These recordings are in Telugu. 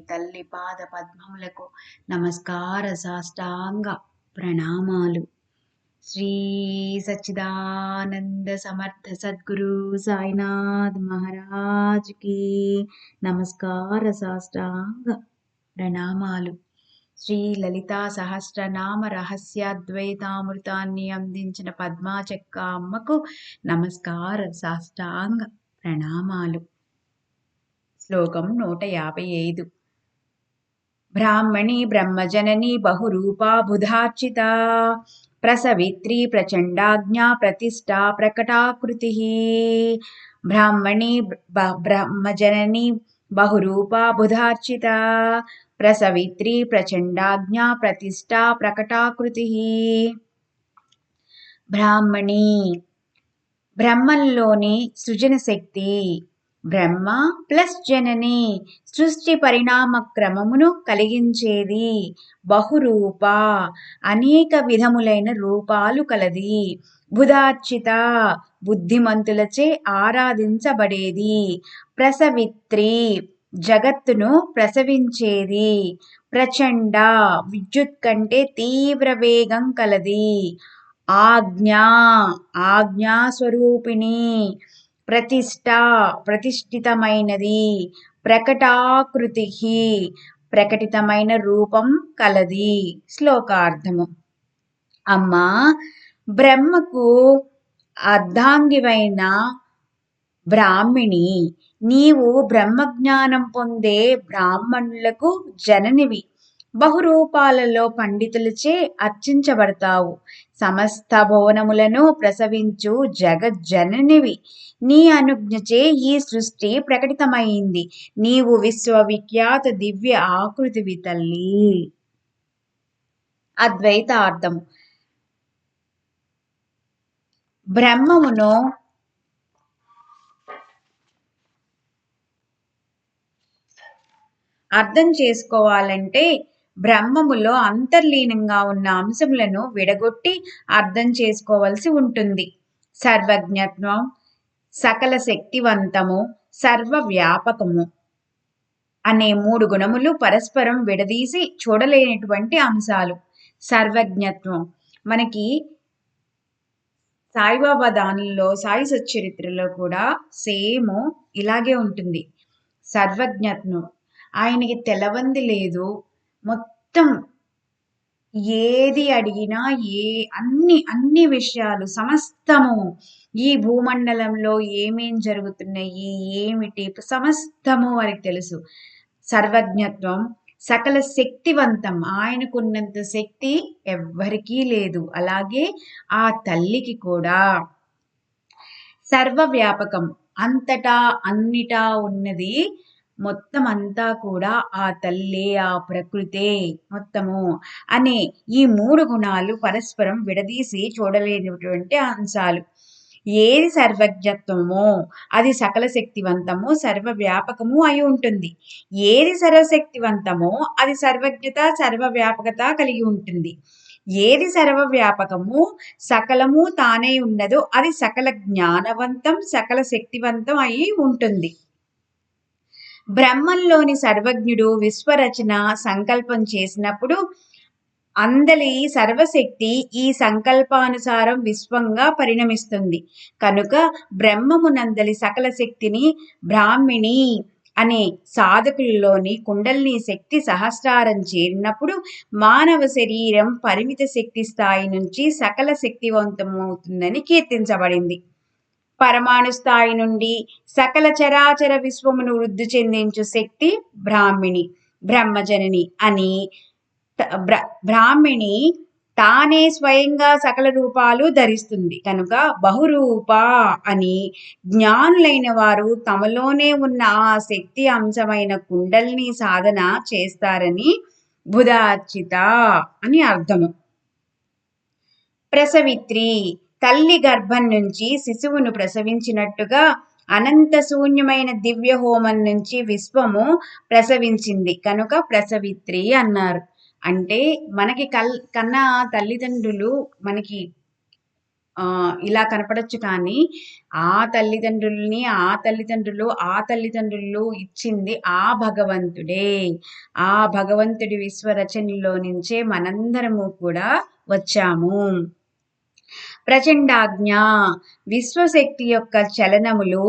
తల్లి పాద పద్మములకు నమస్కార సాష్టాంగ ప్రణామాలు. శ్రీ సచ్చిదానంద సమర్థ సద్గురు సాయినాథ్ మహారాజ్కి నమస్కార సాష్టాంగ ప్రణామాలు. శ్రీ లలితా సహస్రనామ రహస్యాద్వైతామృతాన్ని అందించిన పద్మాచక్క అమ్మకు నమస్కార సాష్టాంగ ప్రణామాలు. శ్లోకం నూట యాభై ఐదు. బ్రాహ్మణి బ్రహ్మజనని బహురూపా బుధార్చిత ప్రసవిత్రి ప్రచండాజ్ఞా ప్రతిష్టా ప్రకటాకృతి. బ్రాహ్మణి బ్రహ్మజనని బహురూపా బుధార్చిత ప్రసవిత్రి ప్రచండాజ్ఞా ప్రతిష్టా ప్రకటాకృతి. బ్రాహ్మణి బ్రహ్మంలోని సృజన శక్తి బ్రహ్మ ప్లస్ జనని సృష్టి పరిణామ క్రమమును కలిగించేది. బహురూప అనేక విధములైన రూపాలు కలది. బుధార్చిత బుద్ధిమంతులచే ఆరాధించబడేది. ప్రసవిత్రి జగత్తును ప్రసవించేది. ప్రచండ విద్యుత్ కంటే తీవ్ర వేగం కలది. ఆజ్ఞా ఆజ్ఞా స్వరూపిణి ప్రతిష్ట ప్రతిష్ఠితమైనది. ప్రకటాకృతి ప్రకటితమైన రూపం కలది. శ్లోకార్థము. అమ్మా బ్రహ్మకు అర్ధాంగివైన బ్రాహ్మిణి నీవు బ్రహ్మజ్ఞానం పొందే బ్రాహ్మణులకు జననివి. బహురూపాలలో పండితులచే అర్చించబడతావు. సమస్త భువనములను ప్రసవించు జగజ్జననివి. నీ అనుజ్ఞచే ఈ సృష్టి ప్రకటితమైంది. నీవు విశ్వవిఖ్యాత దివ్య ఆకృతివి తల్లి. అద్వైత అర్థం బ్రహ్మమును అర్థం చేసుకోవాలంటే బ్రహ్మములో అంతర్లీనంగా ఉన్న అంశములను విడగొట్టి అర్థం చేసుకోవలసి ఉంటుంది. సర్వజ్ఞత్వం సకల శక్తివంతము సర్వ వ్యాపకము అనే మూడు గుణములు పరస్పరం విడదీసి చూడలేనటువంటి అంశాలు. సర్వజ్ఞత్వం మనకి సాయిబాబా దానిలో సాయి సచ్చరిత్రలో కూడా సేమ్ ఇలాగే ఉంటుంది. సర్వజ్ఞత్వం ఆయనకి తెలవంది లేదు మొత్తం ఏది అడిగినా ఏ అన్ని అన్ని విషయాలు సమస్తము ఈ భూమండలంలో ఏమేం జరుగుతున్నాయి ఏమిటి సమస్తము వారికి తెలుసు. సర్వజ్ఞత్వం సకల శక్తివంతం ఆయనకున్నంత శక్తి ఎవ్వరికీ లేదు. అలాగే ఆ తల్లికి కూడా. సర్వవ్యాపకం అంతటా అన్నిటా ఉన్నది మొత్తం అంతా కూడా ఆ తల్లే ఆ ప్రకృతే మొత్తము అనే ఈ మూడు గుణాలు పరస్పరం విడదీసి చూడలేనటువంటి అంశాలు. ఏది సర్వజ్ఞత్వమో అది సకల శక్తివంతము సర్వవ్యాపకము అయి ఉంటుంది. ఏది సర్వశక్తివంతమో అది సర్వజ్ఞత సర్వవ్యాపకత కలిగి ఉంటుంది. ఏది సర్వవ్యాపకము సకలము తానే ఉన్నదో అది సకల జ్ఞానవంతం సకల శక్తివంతం అయి ఉంటుంది. బ్రహ్మంలోని సర్వజ్ఞుడు విశ్వరచన సంకల్పం చేసినప్పుడు అందలి సర్వశక్తి ఈ సంకల్పానుసారం విశ్వంగా పరిణమిస్తుంది. కనుక బ్రహ్మమునందలి సకల శక్తిని బ్రాహ్మిణి అనే సాధకులలోని కుండలిని శక్తి సహస్రారం చేరినప్పుడు మానవ శరీరం పరిమిత శక్తి స్థాయి నుంచి సకల శక్తివంతమవుతుందని కీర్తించబడింది. పరమాణు స్థాయి నుండి సకల చరాచర విశ్వమును వృద్ధి చెందించు శక్తి బ్రాహ్మిణి బ్రహ్మజనని అని బ్రాహ్మిణి తానే స్వయంగా సకల రూపాలు ధరిస్తుంది. కనుక బహురూప అని జ్ఞానులైన వారు తమలోనే ఉన్న ఆ శక్తి అంశమైన కుండల్ని సాధన చేస్తారని బుధార్చిత అని అర్థము. ప్రసవిత్రి తల్లి గర్భం నుంచి శిశువును ప్రసవించినట్టుగా అనంత శూన్యమైన దివ్య హోమం నుంచి విశ్వము ప్రసవించింది. కనుక ప్రసవిత్రి అన్నారు. అంటే మనకి కల్ కన్నా తల్లిదండ్రులు మనకి ఇలా కనపడచ్చు కానీ ఆ తల్లిదండ్రుల్ని ఆ తల్లిదండ్రులు ఆ తల్లిదండ్రులు ఇచ్చింది ఆ భగవంతుడే. ఆ భగవంతుడి విశ్వరచనలో నుంచే మనందరము కూడా వచ్చాము. ప్రచండాజ్ఞ. విశ్వశక్తి యొక్క చలనములు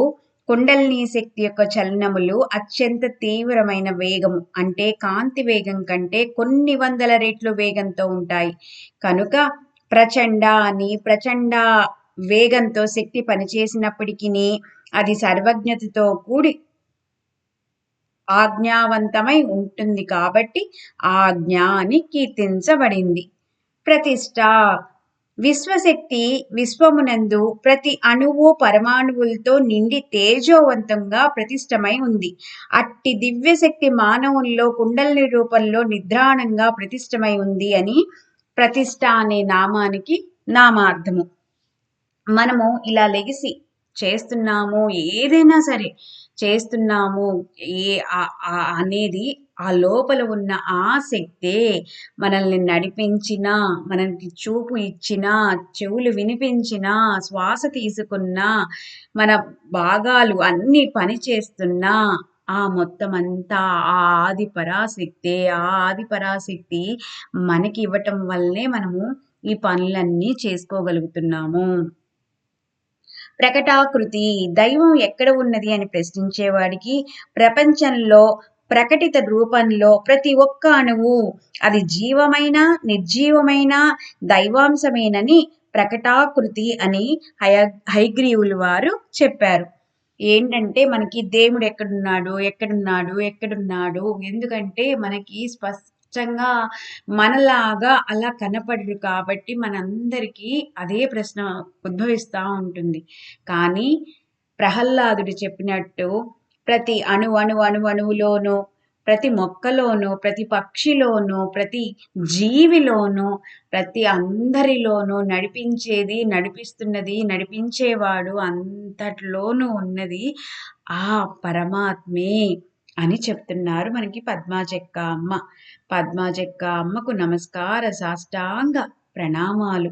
కుండలిని శక్తి యొక్క చలనములు అత్యంత తీవ్రమైన వేగము. అంటే కాంతి వేగం కంటే కొన్ని వందల రెట్లు వేగంతో ఉంటాయి. కనుక ప్రచండ అని ప్రచండ వేగంతో శక్తి పనిచేసినప్పటికీ అది సర్వజ్ఞతతో కూడి ఆజ్ఞావంతమై ఉంటుంది కాబట్టి ఆజ్ఞ అని కీర్తించబడింది. ప్రతిష్ట విశ్వశక్తి విశ్వమునందు ప్రతి అణువు పరమాణువులతో నిండి తేజోవంతంగా ప్రతిష్టమై ఉంది. అట్టి దివ్యశక్తి మానవుల్లో కుండలి రూపంలో నిద్రాణంగా ప్రతిష్టమై ఉంది అని ప్రతిష్ట అనే నామానికి నామార్థము. మనము ఇలా లెగిసి చేస్తున్నాము ఏదైనా సరే చేస్తున్నాము ఏ అనేది ఆ లోపల ఉన్న ఆ శక్తే మనల్ని నడిపించిన మనకి చూపు ఇచ్చిన చెవులు వినిపించిన శ్వాస తీసుకున్న మన భాగాలు అన్నీ పనిచేస్తున్నా ఆ మొత్తం అంతా ఆ ఆది పరాశక్తే ఆ ఆది పరాశక్తి మనకి ఇవ్వటం వల్లే మనము ఈ పనులన్నీ చేసుకోగలుగుతున్నాము. ప్రకటాకృతి దైవం ఎక్కడ ఉన్నది అని ప్రశ్నించేవాడికి ప్రపంచంలో ప్రకటిత రూపంలో ప్రతి ఒక్క అణువు అది జీవమైన నిర్జీవమైన దైవాంశమేనని ప్రకటాకృతి అని హయ హైగ్రీవులు వారు చెప్పారు. ఏంటంటే మనకి దేవుడు ఎక్కడున్నాడు ఎక్కడున్నాడు ఎక్కడున్నాడు? ఎందుకంటే మనకి స్పష్టంగా మనలాగా అలా కనపడరు కాబట్టి మనందరికీ అదే ప్రశ్న ఉద్భవిస్తూ ఉంటుంది. కానీ ప్రహ్లాదుడు చెప్పినట్టు ప్రతి అణు అణు అణు అణువులోనూ ప్రతి మొక్కలోనూ ప్రతి పక్షిలోనూ ప్రతి జీవిలోనూ ప్రతి అందరిలోనూ నడిపించేది నడిపిస్తున్నది నడిపించేవాడు అంతట్లోనూ ఉన్నది ఆ పరమాత్మే అని చెప్తున్నారు మనకి పద్మాచెక్క అమ్మ. పద్మాచెక్క అమ్మకు నమస్కార సాష్టాంగ ప్రణామాలు.